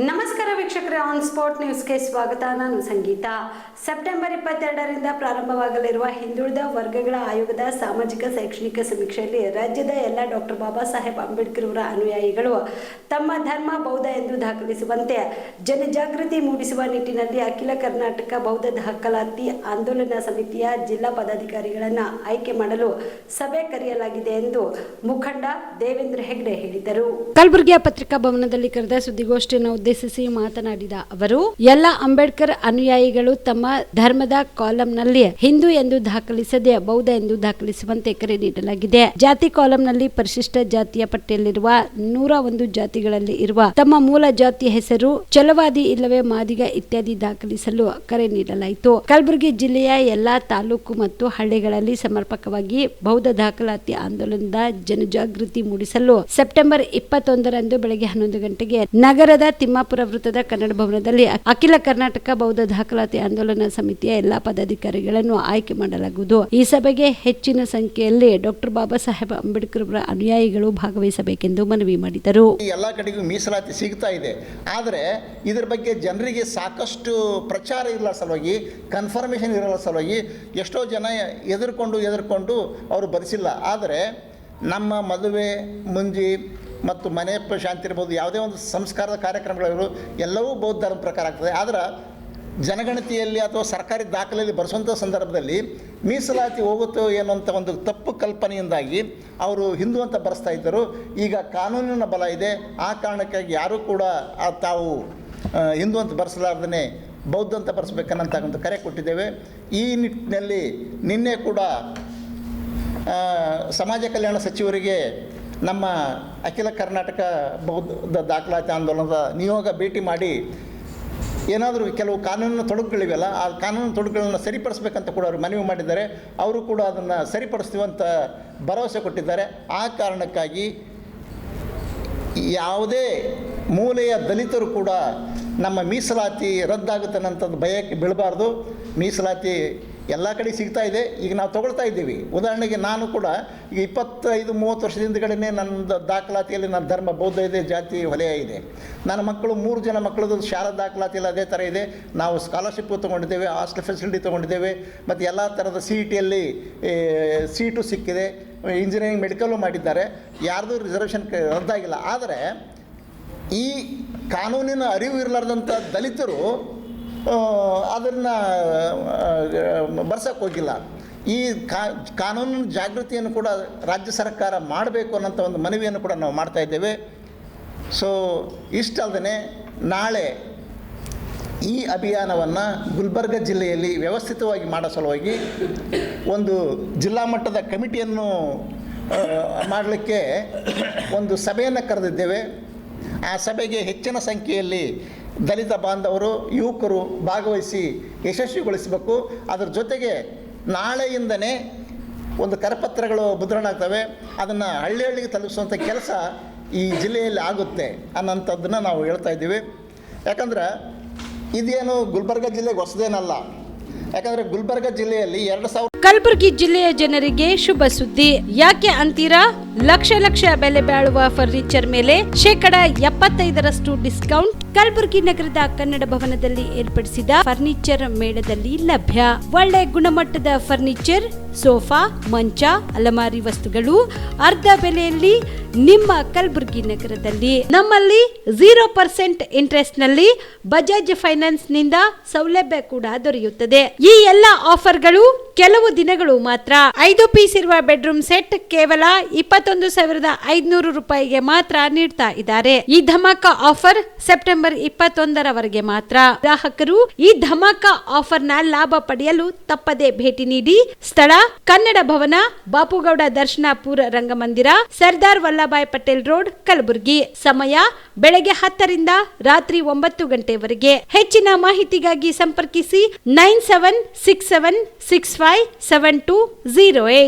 ನಮಸ್ಕಾರ ವೀಕ್ಷಕರೇ on spot ನ್ಯೂಸ್ಗೆ ಸ್ವಾಗತ. ನಾನು ಸಂಗೀತ. ಸೆಪ್ಟೆಂಬರ್ ಇಪ್ಪತ್ತೆರಡರಿಂದ ಪ್ರಾರಂಭವಾಗಲಿರುವ ಹಿಂದುಳಿದ ವರ್ಗಗಳ ಆಯೋಗದ ಸಾಮಾಜಿಕ ಶೈಕ್ಷಣಿಕ ಸಮೀಕ್ಷೆಯಲ್ಲಿ ರಾಜ್ಯದ ಎಲ್ಲ ಡಾಕ್ಟರ್ ಬಾಬಾ ಸಾಹೇಬ್ ಅಂಬೇಡ್ಕರ್ ಅವರ ಅನುಯಾಯಿಗಳು ತಮ್ಮ ಧರ್ಮ, ಬೌದ್ಧ ಎಂದು ದಾಖಲಿಸುವಂತೆ ಜನಜಾಗೃತಿ ಮೂಡಿಸುವ ನಿಟ್ಟಿನಲ್ಲಿ ಅಖಿಲ ಕರ್ನಾಟಕ ಬೌದ್ಧ ದಾಖಲಾತಿ ಆಂದೋಲನ ಸಮಿತಿಯ ಜಿಲ್ಲಾ ಪದಾಧಿಕಾರಿಗಳನ್ನು ಆಯ್ಕೆ ಮಾಡಲು ಸಭೆ ಕರೆಯಲಾಗಿದೆ ಎಂದು ಮುಖಂಡ ದೇವೇಂದ್ರ ಹೆಗ್ಡೆ ಹೇಳಿದರು. ಕಲಬುರಗಿಯ ಪತ್ರಿಕಾ ಭವನದಲ್ಲಿ ಕರೆದ ಸುದ್ದಿಗೋಷ್ಠಿಯನ್ನು ಉದ್ದೇಶಿಸಿ ಮಾತನಾಡಿದ ಅವರು, ಎಲ್ಲ ಅಂಬೇಡ್ಕರ್ ಅನುಯಾಯಿಗಳು ತಮ್ಮ ಧರ್ಮದ ಕಾಲಂನಲ್ಲಿ ಹಿಂದೂ ಎಂದು ದಾಖಲಿಸದೆ ಬೌದ್ಧ ಎಂದು ದಾಖಲಿಸುವಂತೆ ಕರೆ ನೀಡಲಾಗಿದೆ. ಜಾತಿ ಕಾಲಂನಲ್ಲಿ ಪರಿಶಿಷ್ಟ ಜಾತಿಯ ಪಟ್ಟಿಯಲ್ಲಿರುವ ನೂರ ಒಂದು ಜಾತಿಗಳಲ್ಲಿ ಇರುವ ತಮ್ಮ ಮೂಲ ಜಾತಿಯ ಹೆಸರು ಚಲವಾದಿ ಇಲ್ಲವೇ ಮಾದಿಗ ಇತ್ಯಾದಿ ದಾಖಲಿಸಲು ಕರೆ ನೀಡಲಾಯಿತು. ಕಲಬುರಗಿ ಜಿಲ್ಲೆಯ ಎಲ್ಲಾ ತಾಲೂಕು ಮತ್ತು ಹಳ್ಳಿಗಳಲ್ಲಿ ಸಮರ್ಪಕವಾಗಿ ಬೌದ್ಧ ದಾಖಲಾತಿ ಆಂದೋಲನದ ಜನಜಾಗೃತಿ ಮೂಡಿಸಲು ಸೆಪ್ಟೆಂಬರ್ ಇಪ್ಪತ್ತೊಂದರಂದು ಬೆಳಗ್ಗೆ ಹನ್ನೊಂದು ಗಂಟೆಗೆ ನಗರದ ತಿಮ್ಮಾಪುರ ವೃತ್ತದ ಕನ್ನಡ ಭವನದಲ್ಲಿ ಅಖಿಲ ಕರ್ನಾಟಕ ಬೌದ್ಧ ದಾಖಲಾತಿ ಆಂದೋಲನ ಸಮಿತಿಯ ಎಲ್ಲಾ ಪದಾಧಿಕಾರಿಗಳನ್ನು ಆಯ್ಕೆ ಮಾಡಲಾಗುವುದು. ಈ ಸಭೆಗೆ ಹೆಚ್ಚಿನ ಸಂಖ್ಯೆಯಲ್ಲಿ ಡಾಕ್ಟರ್ ಬಾಬಾ ಸಾಹೇಬ್ ಅಂಬೇಡ್ಕರ್ ಅವರ ಅನುಯಾಯಿಗಳು ಭಾಗವಹಿಸಬೇಕೆಂದು ಮನವಿ ಮಾಡಿದರು. ಎಲ್ಲಾ ಕಡೆಗೂ ಮೀಸಲಾತಿ ಸಿಗ್ತಾ ಇದೆ. ಆದರೆ ಇದರ ಬಗ್ಗೆ ಜನರಿಗೆ ಸಾಕಷ್ಟು ಪ್ರಚಾರ ಇರಲ್ಲ ಸಲುವಾಗಿ ಕನ್ಫರ್ಮೇಷನ್ ಇರಲ್ಲ ಸಲುವಾಗಿ ಎಷ್ಟೋ ಜನ ಎದುರ್ಕೊಂಡು, ಎದುರುಕೊಂಡು ಅವರು ಬರೆಸಿಲ್ಲ ಆದರೆ ನಮ್ಮ ಮದುವೆ, ಮುಂಜಿ ಮತ್ತು ಮನೆ ಶಾಂತಿ ಇರ್ಬೋದು, ಯಾವುದೇ ಒಂದು ಸಂಸ್ಕಾರದ ಕಾರ್ಯಕ್ರಮಗಳಿರು ಎಲ್ಲವೂ ಬೌದ್ಧ ಧರ್ಮ ಪ್ರಕಾರ ಆಗ್ತದೆ. ಆದರೆ ಜನಗಣತಿಯಲ್ಲಿ ಅಥವಾ ಸರ್ಕಾರಿ ದಾಖಲೆಯಲ್ಲಿ ಬರೆಸುವಂಥ ಸಂದರ್ಭದಲ್ಲಿ ಮೀಸಲಾತಿ ಹೋಗುತ್ತೋ ಏನೋ ಒಂದು ತಪ್ಪು ಕಲ್ಪನೆಯಿಂದಾಗಿ ಅವರು ಹಿಂದೂ ಅಂತ ಬರೆಸ್ತಾ ಇದ್ದರು. ಈಗ ಕಾನೂನಿನ ಬಲ ಇದೆ. ಆ ಕಾರಣಕ್ಕಾಗಿ ಯಾರೂ ಕೂಡ ತಾವು ಹಿಂದೂ ಅಂತ ಬರೆಸಲಾರ್ದೇ ಬೌದ್ಧ ಅಂತ ಬರೆಸ್ಬೇಕನ್ನಂತ ಒಂದು ಕರೆ ಕೊಟ್ಟಿದ್ದೇವೆ. ಈ ನಿಟ್ಟಿನಲ್ಲಿ ನಿನ್ನೆ ಕೂಡ ಸಮಾಜ ಕಲ್ಯಾಣ ಸಚಿವರಿಗೆ ನಮ್ಮ ಅಖಿಲ ಕರ್ನಾಟಕ ಬೌದ್ಧ ದಾಖಲಾತಿ ಆಂದೋಲನದ ನಿಯೋಗ ಭೇಟಿ ಮಾಡಿ ಏನಾದರೂ ಕೆಲವು ಕಾನೂನಿನ ತೊಡಕುಗಳಿವೆಯಲ್ಲ, ಆ ಕಾನೂನು ತೊಡಕುಗಳನ್ನು ಸರಿಪಡಿಸ್ಬೇಕಂತ ಕೂಡ ಅವರು ಮನವಿ ಮಾಡಿದ್ದಾರೆ. ಅವರು ಕೂಡ ಅದನ್ನು ಸರಿಪಡಿಸ್ತೀವಂತ ಭರವಸೆ ಕೊಟ್ಟಿದ್ದಾರೆ. ಆ ಕಾರಣಕ್ಕಾಗಿ ಯಾವುದೇ ಮೂಲೆಯ ದಲಿತರು ಕೂಡ ನಮ್ಮ ಮೀಸಲಾತಿ ರದ್ದಾಗುತ್ತೆ ಅನ್ನೋಂಥದ್ದು ಭಯಕ್ಕೆ ಬೀಳಬಾರ್ದು. ಮೀಸಲಾತಿ ಎಲ್ಲ ಕಡೆ ಸಿಗ್ತಾ ಇದೆ. ಈಗ ನಾವು ತೊಗೊಳ್ತಾ ಇದ್ದೀವಿ. ಉದಾಹರಣೆಗೆ ನಾನು ಕೂಡ ಈಗ ಇಪ್ಪತ್ತೈದು, ಮೂವತ್ತು ವರ್ಷದಿಂದ ಕಡೆನೇ ನನ್ನ ದಾಖಲಾತಿಯಲ್ಲಿ ನನ್ನ ಧರ್ಮ ಬೌದ್ಧ ಇದೆ, ಜಾತಿ ವಲಯ ಇದೆ. ನನ್ನ ಮಕ್ಕಳು ಮೂರು ಜನ ಮಕ್ಕಳದ್ದು ಶಾಲಾ ದಾಖಲಾತಿಯಲ್ಲಿ ಅದೇ ಥರ ಇದೆ. ನಾವು ಸ್ಕಾಲರ್ಶಿಪ್ ತೊಗೊಂಡಿದ್ದೇವೆ ಹಾಸ್ಟೆಲ್ ಫೆಸಿಲಿಟಿ ತೊಗೊಂಡಿದ್ದೇವೆ. ಮತ್ತು ಎಲ್ಲ ಥರದ ಸಿ ಇ ಟಿಯಲ್ಲಿ ಸೀಟು ಸಿಕ್ಕಿದೆ. ಇಂಜಿನಿಯರಿಂಗ್ ಮೆಡಿಕಲ್ಲು ಮಾಡಿದ್ದಾರೆ. ಯಾರ್ದು ರಿಸರ್ವೇಷನ್ ರದ್ದಾಗಿಲ್ಲ. ಆದರೆ ಈ ಕಾನೂನಿನ ಅರಿವು ಇರಲಾರ್ದಂಥ ದಲಿತರು ಅದನ್ನು ಬರ್ಸಕ್ಕೆ ಹೋಗಿಲ್ಲ. ಈ ಕಾನೂನು ಜಾಗೃತಿಯನ್ನು ಕೂಡ ರಾಜ್ಯ ಸರ್ಕಾರ ಮಾಡಬೇಕು ಅನ್ನೋಂಥ ಒಂದು ಮನವಿಯನ್ನು ಕೂಡ ನಾವು ಮಾಡ್ತಾ ಇದ್ದೇವೆ. ಸೊ ಇಷ್ಟಲ್ಲದೆ ನಾಳೆ ಈ ಅಭಿಯಾನವನ್ನು ಗುಲ್ಬರ್ಗ ಜಿಲ್ಲೆಯಲ್ಲಿ ವ್ಯವಸ್ಥಿತವಾಗಿ ಮಾಡೋ ಸಲುವಾಗಿ ಒಂದು ಜಿಲ್ಲಾ ಮಟ್ಟದ ಕಮಿಟಿಯನ್ನು ಮಾಡಲಿಕ್ಕೆ ಒಂದು ಸಭೆಯನ್ನು ಕರೆದಿದ್ದೇವೆ. ಆ ಸಭೆಗೆ ಹೆಚ್ಚಿನ ಸಂಖ್ಯೆಯಲ್ಲಿ ದಲಿತ ಬಾಂಧವರು, ಯುವಕರು ಭಾಗವಹಿಸಿ ಯಶಸ್ವಿಗೊಳಿಸಬೇಕು. ಅದರ ಜೊತೆಗೆ ನಾಳೆಯಿಂದನೇ ಒಂದು ಕರಪತ್ರಗಳು ಮುದ್ರಣ ಆಗ್ತವೆ ಅದನ್ನು ಹಳ್ಳಿ ಹಳ್ಳಿಗೆ ತಲುಪಿಸುವಂಥ ಕೆಲಸ ಈ ಜಿಲ್ಲೆಯಲ್ಲಿ ಆಗುತ್ತೆ ಅನ್ನೋಂಥದ್ದನ್ನು ನಾವು ಹೇಳ್ತಾ ಇದ್ದೀವಿ. ಯಾಕಂದ್ರೆ ಇದೇನು ಗುಲ್ಬರ್ಗ ಜಿಲ್ಲೆಗೆ ಹೊಸದೇನಲ್ಲ. ಯಾಕಂದ್ರೆ ಗುಲ್ಬರ್ಗ ಜಿಲ್ಲೆಯಲ್ಲಿ ಎರಡು ಸಾವಿರ ಕಲಬುರಗಿ ಜಿಲ್ಲೆಯ ಜನರಿಗೆ ಶುಭ ಸುದ್ದಿ. ಯಾಕೆ ಅಂತೀರಾ? ಲಕ್ಷ ಲಕ್ಷ ಬೆಲೆ ಬಾಳುವ ಫರ್ನಿಚರ್ ಮೇಲೆ ಶೇಕಡ ಎಪ್ಪತ್ತೈದರಷ್ಟು ಡಿಸ್ಕೌಂಟ್ ಕಲಬುರಗಿ ನಗರದ ಕನ್ನಡ ಭವನದಲ್ಲಿ ಏರ್ಪಡಿಸಿದ ಫರ್ನಿಚರ್ ಮೇಳದಲ್ಲಿ ಲಭ್ಯ. ಒಳ್ಳೆ ಗುಣಮಟ್ಟದ ಫರ್ನಿಚರ್ ಸೋಫಾ, ಮಂಚ, ಅಲಮಾರಿ ವಸ್ತುಗಳು ಅರ್ಧ ಬೆಲೆಯಲ್ಲಿ ನಿಮ್ಮ ಕಲಬುರಗಿ ನಗರದಲ್ಲಿ. ನಮ್ಮಲ್ಲಿ ಜೀರೋ ಪರ್ಸೆಂಟ್ ಇಂಟ್ರೆಸ್ಟ್ನಲ್ಲಿ ಬಜಾಜ್ ಫೈನಾನ್ಸ್ನಿಂದ ಸೌಲಭ್ಯ ಕೂಡ ದೊರೆಯುತ್ತದೆ. ಈ ಎಲ್ಲ ಆಫರ್ಗಳು ಕೆಲವು ದಿನಗಳು ಮಾತ್ರ. ಐದು ಪೀಸ್ ಇರುವ ಬೆಡ್ರೂಮ್ ಸೆಟ್ ಕೇವಲ ಇಪ್ಪತ್ತೊಂದು ಸಾವಿರದ ಐದುನೂರು ರೂಪಾಯಿಗೆ ಮಾತ್ರ ನೀಡ್ತಾ ಇದ್ದಾರೆ. ಈ ಧಮಾಕ ಆಫರ್ ಸೆಪ್ಟೆಂಬರ್ ಇಪ್ಪತ್ತೊಂದರವರೆಗೆ ಮಾತ್ರ. ಗ್ರಾಹಕರು ಈ ಧಮಾಕ ಆಫರ್ನ ಲಾಭ ಪಡೆಯಲು ತಪ್ಪದೆ ಭೇಟಿ ನೀಡಿ, ಸ್ಥಳ ಕನ್ನಡ ಭವನ, ಬಾಪುಗೌಡ ದರ್ಶನಾಪುರ ರಂಗಮಂದಿರ, ಸರ್ದಾರ್ ವಲ್ಲಭಾಯ್ ಪಟೇಲ್ ರೋಡ್, ಕಲಬುರಗಿ. ಸಮಯ ಬೆಳಗ್ಗೆ ಹತ್ತರಿಂದ ರಾತ್ರಿ ಒಂಬತ್ತು ಗಂಟೆವರೆಗೆ. ಹೆಚ್ಚಿನ ಮಾಹಿತಿಗಾಗಿ ಸಂಪರ್ಕಿಸಿ nine seven six seven six five seven two zero eight.